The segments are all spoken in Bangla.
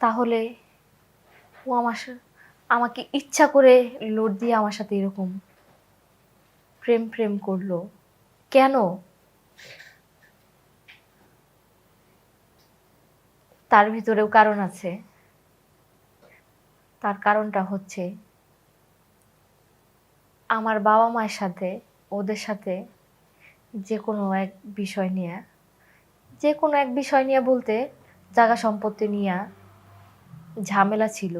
তাহলে ও আমার আমাকে ইচ্ছা করে লোড দিয়ে আমার সাথে এরকম প্রেম প্রেম করল। কেন? তার ভিতরেও কারণ আছে। তার কারণটা হচ্ছে আমার বাবা মায়ের সাথে, ওদের সাথে যে কোনো এক বিষয় নিয়ে যে কোনো এক বিষয় নিয়ে বলতে জায়গা সম্পত্তি নিয়ে ঝামেলা ছিল।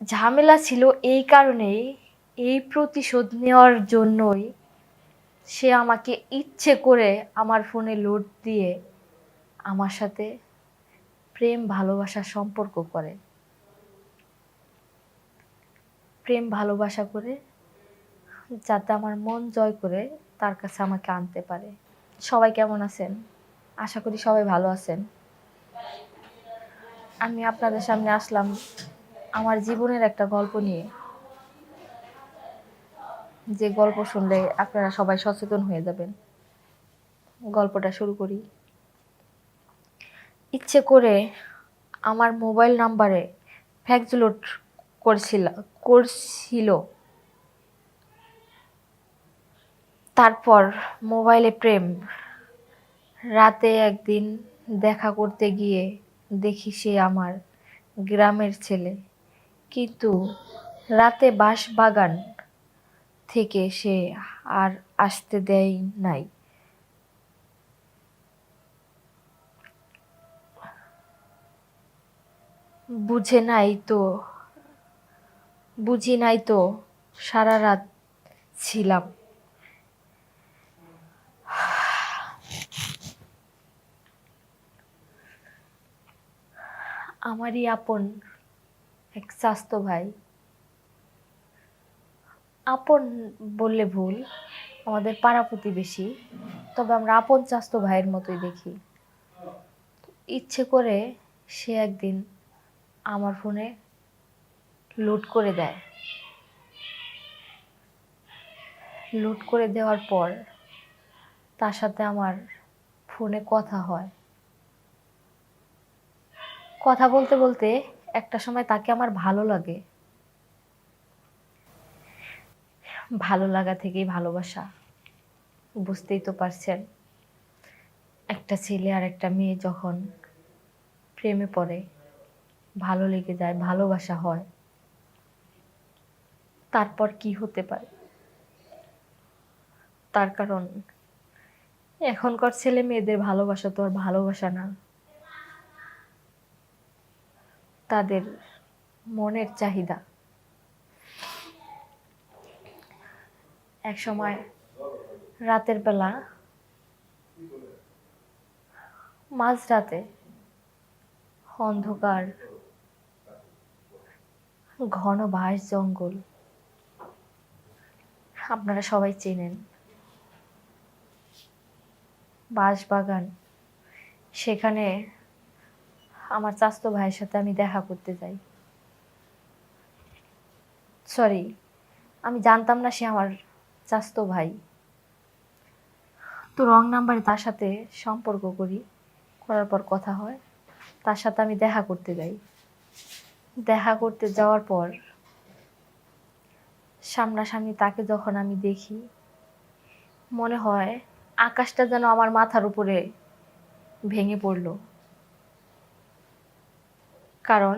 ঝামেলা ছিল এই কারণেই এই প্রতিশোধ নেওয়ার জন্যই সে আমাকে ইচ্ছে করে আমার ফোনে লোড দিয়ে আমার সাথে প্রেম ভালোবাসা সম্পর্ক করে। প্রেম ভালোবাসা করে যাতে আমার মন জয় করে তার কাছে আমাকে আনতে পারে। সবাই কেমন আছেন? আশা করি সবাই ভালো আছেন। আমি আপনাদের সামনে আসলাম আমার জীবনের একটা গল্প নিয়ে। যে গল্প শুনলে আপনারা সবাই সচেতন হয়ে যাবেন। গল্পটা শুরু করি। ইচ্ছে করে আমার মোবাইল নাম্বারে ফ্যাক্স লোড করছিল করছিল। তারপর মোবাইলে প্রেম রাতে একদিন দেখা করতে গিয়ে দেখি সে আমার গ্রামের ছেলে। কিন্তু রাতে বাঁশ বাগান থেকে সে আর আসতে দেয় নাই। বুঝে নাই তো, বুঝি নাই তো সারা রাত ছিলাম। আমারই আপন এক স্বাস্থ্য ভাই। আপন বললে ভুল, আমাদের পাড়া প্রতিবেশী, তবে আমরা আপন স্বাস্থ্য ভাইয়ের মতোই দেখি। ইচ্ছে করে সে একদিন আমার ফোনে লোড করে দেয়। লোড করে দেওয়ার পর তার সাথে আমার ফোনে কথা হয়। কথা বলতে বলতে একটা সময় তাকে আমার ভালো লাগে। ভালো লাগা থেকেই ভালোবাসা। বুঝতেই তো পারছেন, একটা ছেলে আর একটা মেয়ে যখন প্রেমে পড়ে, ভালো লেগে যায়, ভালোবাসা হয়, তারপর কি হতে পারে? তার কারণ, এখনকার ছেলে মেয়েদের ভালোবাসা তো আর ভালোবাসা না। তাদের মনের চাহিদা। এক সময় রাতের বেলা মাঝরাতে অন্ধকার, ঘন বাঁশ জঙ্গল, আপনারা সবাই চেনেন। বাঁশ বাগান সেখানে আমার চাস্তো ভাইয়ের সাথে আমি দেখা করতে যাই। সরি আমি জানতাম না সে আমার চাস্তো ভাই। তো রং নাম্বারে তার সাথে সম্পর্ক করি, করার পর কথা হয়। তার সাথে আমি দেখা করতে যাই। দেখা করতে যাওয়ার পর সামনাসামনি তাকে যখন আমি দেখি, মনে হয় আকাশটা যেন আমার মাথার উপরে ভেঙে পড়ল। কারণ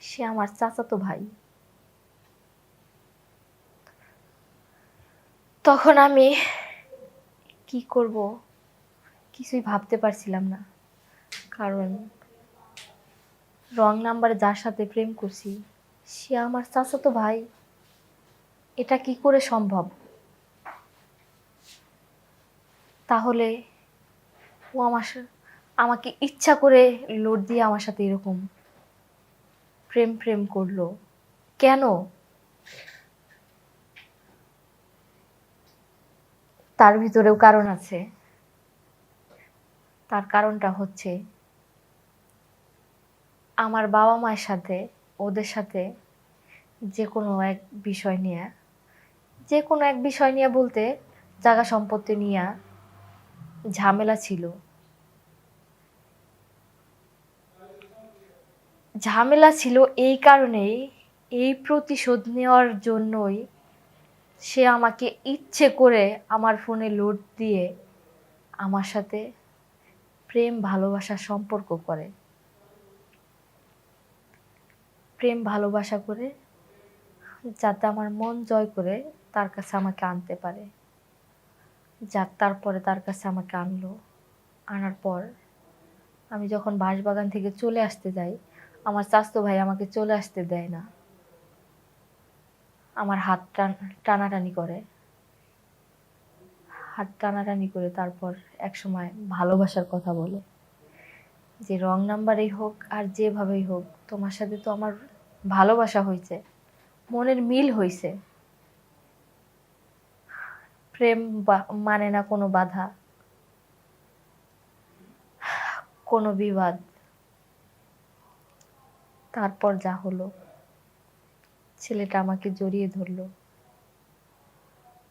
সে আমার চাচাতো ভাই। তখন আমি কি করব কিছুই ভাবতে পারছিলাম না। কারণ রং নাম্বারে যার সাথে প্রেম করছি, সে আমার চাচাতো ভাই, এটা কি করে সম্ভব? তাহলে ও আমার আমাকে ইচ্ছা করে লোড দিয়ে আমার সাথে এরকম প্রেম প্রেম করল। কেন? তার ভিতরেও কারণ আছে। তার কারণটা হচ্ছে আমার বাবা মায়ের সাথে, ওদের সাথে যে কোনো এক বিষয় নিয়ে যে কোনো এক বিষয় নিয়ে বলতে জায়গা সম্পত্তি নিয়ে ঝামেলা ছিল। ঝামেলা ছিল এই কারণেই এই প্রতিশোধ নেওয়ার জন্যই সে আমাকে ইচ্ছে করে আমার ফোনে লোড দিয়ে আমার সাথে প্রেম, ভালোবাসা সম্পর্ক করে। প্রেম, ভালোবাসা করে যাতে আমার মন জয় করে তার কাছে আমাকে আনতে পারে। যাক তারপরে তার কাছে আমাকে আনলো। আনার পর আমি যখন বাঁশবাগান থেকে চলে আসতে যাই আমার চাস্তো ভাই আমাকে চলে আসতে দেয় না। আমার হাত টান, টানাটানি করে। হাত টানাটানি করে তারপর একসময় ভালোবাসার কথা বলে। যে রং নাম্বারেই হোক আর যেভাবেই হোক, তোমার সাথে তো আমার ভালোবাসা হয়েছে মনের মিল হয়েছে প্রেম মানে না কোনো বাধা, কোনো বিবাদ। তারপর যা হলো। ছেলেটা আমাকে জড়িয়ে ধরলো।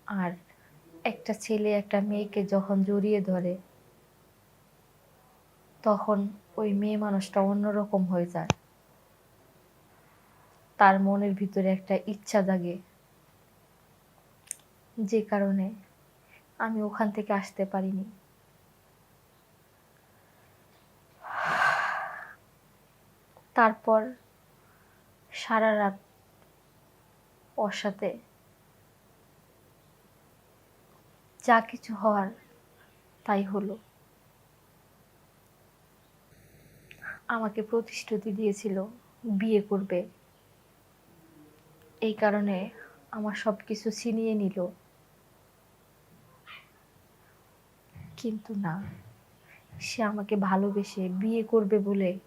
আর একটা ছেলে, একটা মেয়েকে যখন জড়িয়ে ধরে, তখন ওই মেয়ে মানুষটা অন্যরকম হয়ে যায়। তার মনের ভিতরে একটা ইচ্ছা জাগে। যে কারণে আমি ওখান থেকে আসতে পারিনি। তারপর সারা রাত ওর সাথে যা কিছু হওয়ার তাই হলো। আমাকে প্রতিশ্রুতি দিয়েছিল বিয়ে করবে। এই কারণে আমার সব কিছু ছিনিয়ে নিল। কিন্তু না, সে আমাকে ভালোবেসে বিয়ে করবে বলে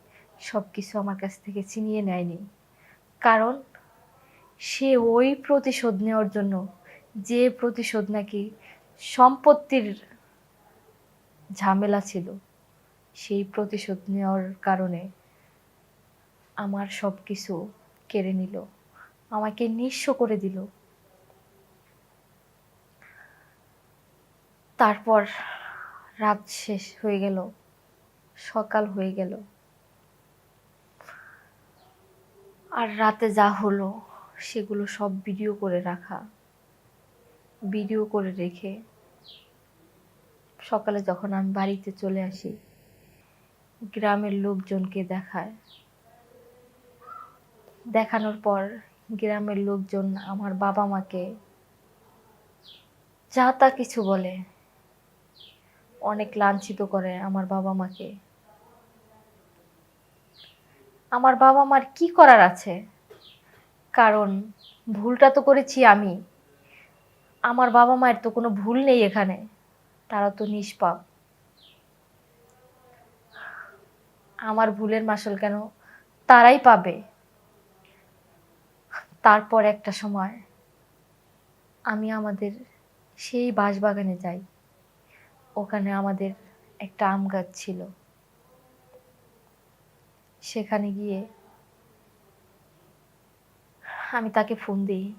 সব কিছু আমার কাছ থেকে ছিনিয়ে নেয়নি। কারণ সে ওই প্রতিশোধ নেওয়ার জন্য যে প্রতিশোধ নাকি সম্পত্তির ঝামেলা ছিল, সেই প্রতিশোধ নেওয়ার কারণে আমার সব কিছু কেড়ে নিল, আমাকে নিঃস্ব করে দিল। তারপর রাত শেষ হয়ে গেল, সকাল হয়ে গেল। আর রাতে যা হলো, সেগুলো সব ভিডিও করে রাখা। ভিডিও করে রেখে সকালে যখন আমি বাড়িতে চলে আসি, গ্রামের লোকজনকে দেখায়। দেখানোর পর গ্রামের লোকজন আমার বাবা মাকে যা তা কিছু বলে, অনেক লাঞ্ছিত করে আমার বাবা মাকে। আমার বাবা মার কি করার আছে? কারণ ভুলটা তো করেছি আমি। আমার বাবা মায়ের তো কোনো ভুল নেই এখানে। তারা তো নিষ্পাপ। আমার ভুলের মাসল কেন তারাই পাবে? তারপর একটা সময় আমি আমাদের সেই বাঁশবাগানে যাই। ওখানে আমাদের একটা আম গাছ ছিল। সেখানে গিয়ে আমি তাকে ফোন দিই।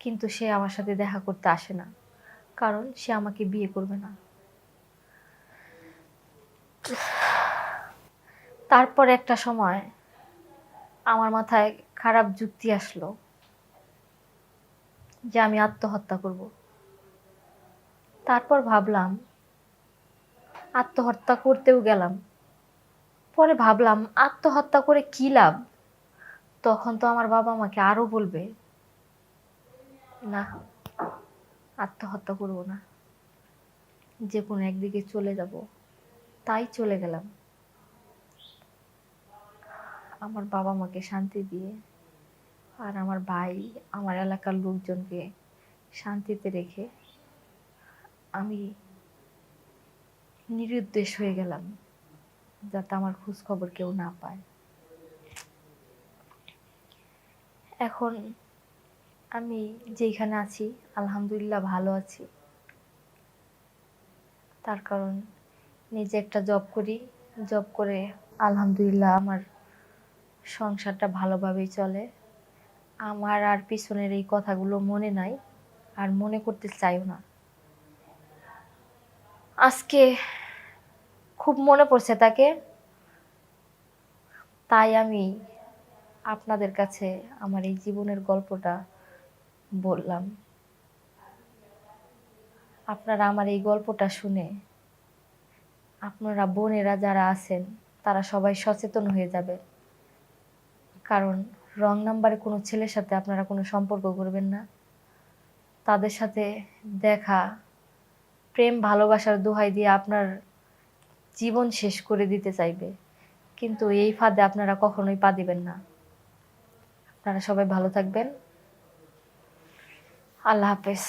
কিন্তু সে আমার সাথে দেখা করতে আসে না। কারণ সে আমাকে বিয়ে করবে না। তারপর একটা সময় আমার মাথায় খারাপ যুক্তি আসলো যে আমি আত্মহত্যা করব। তারপর ভাবলাম, আত্মহত্যা করতেও গেলাম। পরে ভাবলাম, আত্মহত্যা করে কী লাভ? তখন তো আমার বাবা আমাকে আরও বলবে, না, আত্মহত্যা করব না। যে কোনো একদিকে চলে যাব। তাই চলে গেলাম। আমার বাবা মাকে শান্তি দিয়ে আর আমার ভাই, আমার এলাকার লোকজনকে শান্তিতে রেখে আমি নিরুদ্দেশ হয়ে গেলাম। যাতে আমার খোঁজ খবর কেউ না পায়। এখন আমি যেখানে আছি, আলহামদুলিল্লাহ ভালো আছি। তার কারণ নিজে একটা জব করি জব করে আলহামদুলিল্লাহ আমার সংসারটা ভালোভাবেই চলে। আমার আর পিছনের এই কথাগুলো মনে নাই, আর মনে করতে চাইও না। আজকে খুব মনে পড়ছে তাকে। তাই আমি আপনাদের কাছে আমার এই জীবনের গল্পটা বললাম। আপনারা আমার এই গল্পটা শুনে আপনারা বোনেরা যারা আছেন, তারা সবাই সচেতন হয়ে যাবে কারণ রং নাম্বারে কোনো ছেলের সাথে আপনারা কোনো সম্পর্ক করবেন না। তাদের সাথে দেখা, প্রেম, ভালোবাসার দোহাই দিয়ে আপনার জীবন শেষ করে দিতে চাইবে। কিন্তু এই ফাঁদে আপনারা কখনোই পা দিবেন না। আপনারা সবাই ভালো থাকবেন। আল্লাহ হাফেজ।